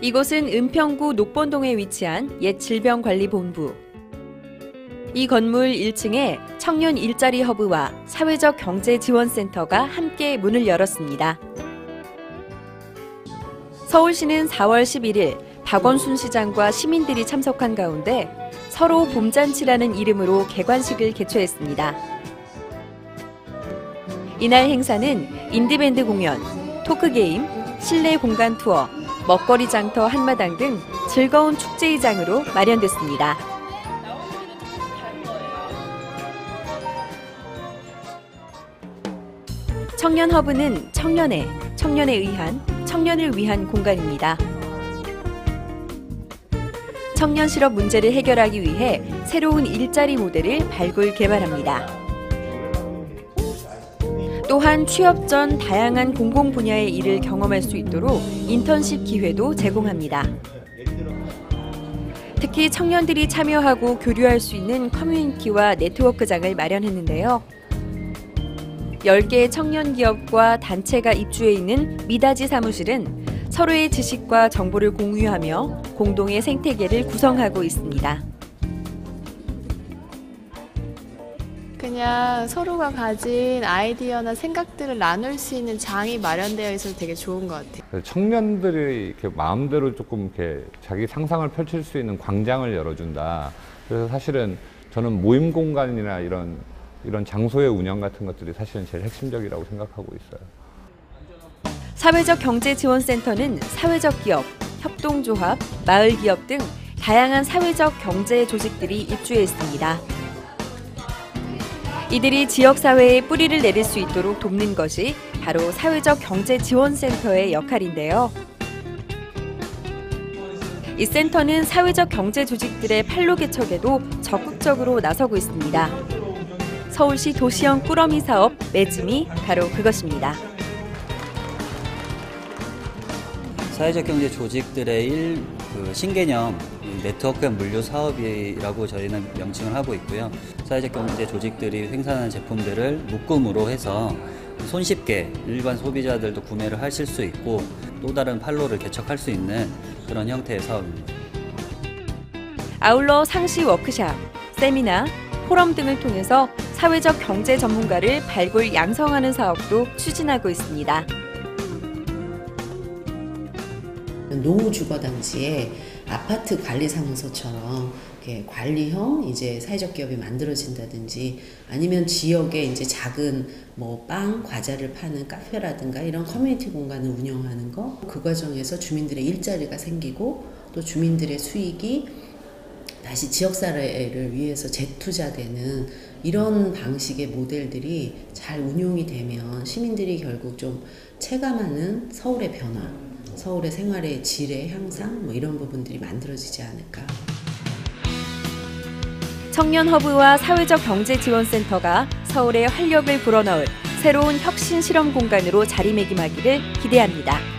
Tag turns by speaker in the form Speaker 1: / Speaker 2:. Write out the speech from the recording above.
Speaker 1: 이곳은 은평구 녹본동에 위치한 옛 질병관리본부. 이 건물 1층에 청년 일자리 허브와 사회적 경제 지원센터가 함께 문을 열었습니다. 서울시는 4월 11일 박원순 시장과 시민들이 참석한 가운데 서로 봄잔치라는 이름으로 개관식을 개최했습니다. 이날 행사는 인디밴드 공연, 토크게임, 실내 공간 투어, 먹거리 장터 한마당 등 즐거운 축제의장으로 마련됐습니다. 청년 허브는 청년의, 청년에 의한, 청년을 위한 공간입니다. 청년 실업 문제를 해결하기 위해 새로운 일자리 모델을 발굴 개발합니다. 또한 취업 전 다양한 공공 분야의 일을 경험할 수 있도록 인턴십 기회도 제공합니다. 특히 청년들이 참여하고 교류할 수 있는 커뮤니티와 네트워크장을 마련했는데요. 10개의 청년 기업과 단체가 입주해 있는 미다지 사무실은 서로의 지식과 정보를 공유하며 공동의 생태계를 구성하고 있습니다.
Speaker 2: 그냥 서로가 가진 아이디어나 생각들을 나눌 수 있는 장이 마련되어 있어서 되게 좋은 것 같아요.
Speaker 3: 청년들이 이렇게 마음대로 조금 이렇게 자기 상상을 펼칠 수 있는 광장을 열어준다. 그래서 사실은 저는 모임 공간이나 이런 이런 장소의 운영 같은 것들이 사실은 제일 핵심적이라고 생각하고 있어요.
Speaker 1: 사회적 경제 지원센터는 사회적 기업, 협동조합, 마을 기업 등 다양한 사회적 경제 조직들이 입주해 있습니다. 이들이 지역사회에 뿌리를 내릴 수 있도록 돕는 것이 바로 사회적 경제 지원센터의 역할인데요. 이 센터는 사회적 경제 조직들의 판로 개척에도 적극적으로 나서고 있습니다. 서울시 도시형 꾸러미 사업 매짐이 바로 그것입니다.
Speaker 4: 사회적 경제 조직들의 일, 그 신개념 네트워크 물류 사업이라고 저희는 명칭을 하고 있고요. 사회적 경제 조직들이 생산하는 제품들을 묶음으로 해서 손쉽게 일반 소비자들도 구매를 하실 수 있고 또 다른 판로를 개척할 수 있는 그런 형태의 사업입니다.
Speaker 1: 아울러 상시 워크샵, 세미나, 포럼 등을 통해서 사회적 경제 전문가를 발굴 양성하는 사업도 추진하고 있습니다.
Speaker 5: 노후 주거 단지에 아파트 관리 사무소처럼 관리형 이제 사회적 기업이 만들어진다든지 아니면 지역에 이제 작은 뭐 빵 과자를 파는 카페라든가 이런 커뮤니티 공간을 운영하는 거 그 과정에서 주민들의 일자리가 생기고 또 주민들의 수익이 다시 지역사회를 위해서 재투자되는 이런 방식의 모델들이 잘 운용이 되면 시민들이 결국 좀 체감하는 서울의 변화 서울의 생활의 질의 향상 뭐 이런 부분들이 만들어지지 않을까.
Speaker 1: 청년 허브와 사회적 경제 지원센터가 서울의 활력을 불어넣을 새로운 혁신 실험 공간으로 자리매김하기를 기대합니다.